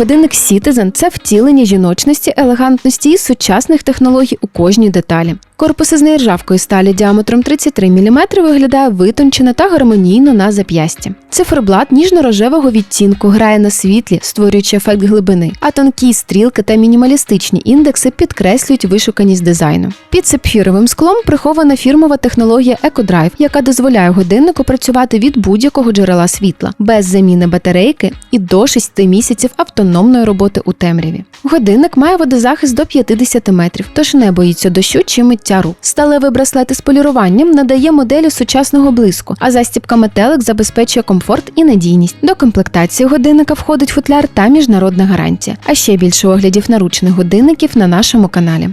Годинник Citizen – це втілення жіночності, елегантності і сучасних технологій у кожній деталі. Корпус із нержавкої сталі діаметром 33 мм виглядає витончено та гармонійно на зап'ясті. Циферблат ніжно-рожевого відтінку грає на світлі, створюючи ефект глибини, а тонкі стрілки та мінімалістичні індекси підкреслюють вишуканість дизайну. Під сапфіровим склом прихована фірмова технологія EcoDrive, яка дозволяє годиннику працювати від будь-якого джерела світла, без заміни батарейки і до 6 місяців автономної роботи у темряві. Годинник має водозахист до 50 метрів, тож не боїться дощу чи миття рук. Сталевий браслет із поліруванням надає моделі сучасного блиску, а застібка метелик забезпечує комфорт і надійність. До комплектації годинника входить футляр та міжнародна гарантія. А ще більше оглядів наручних годинників на нашому каналі.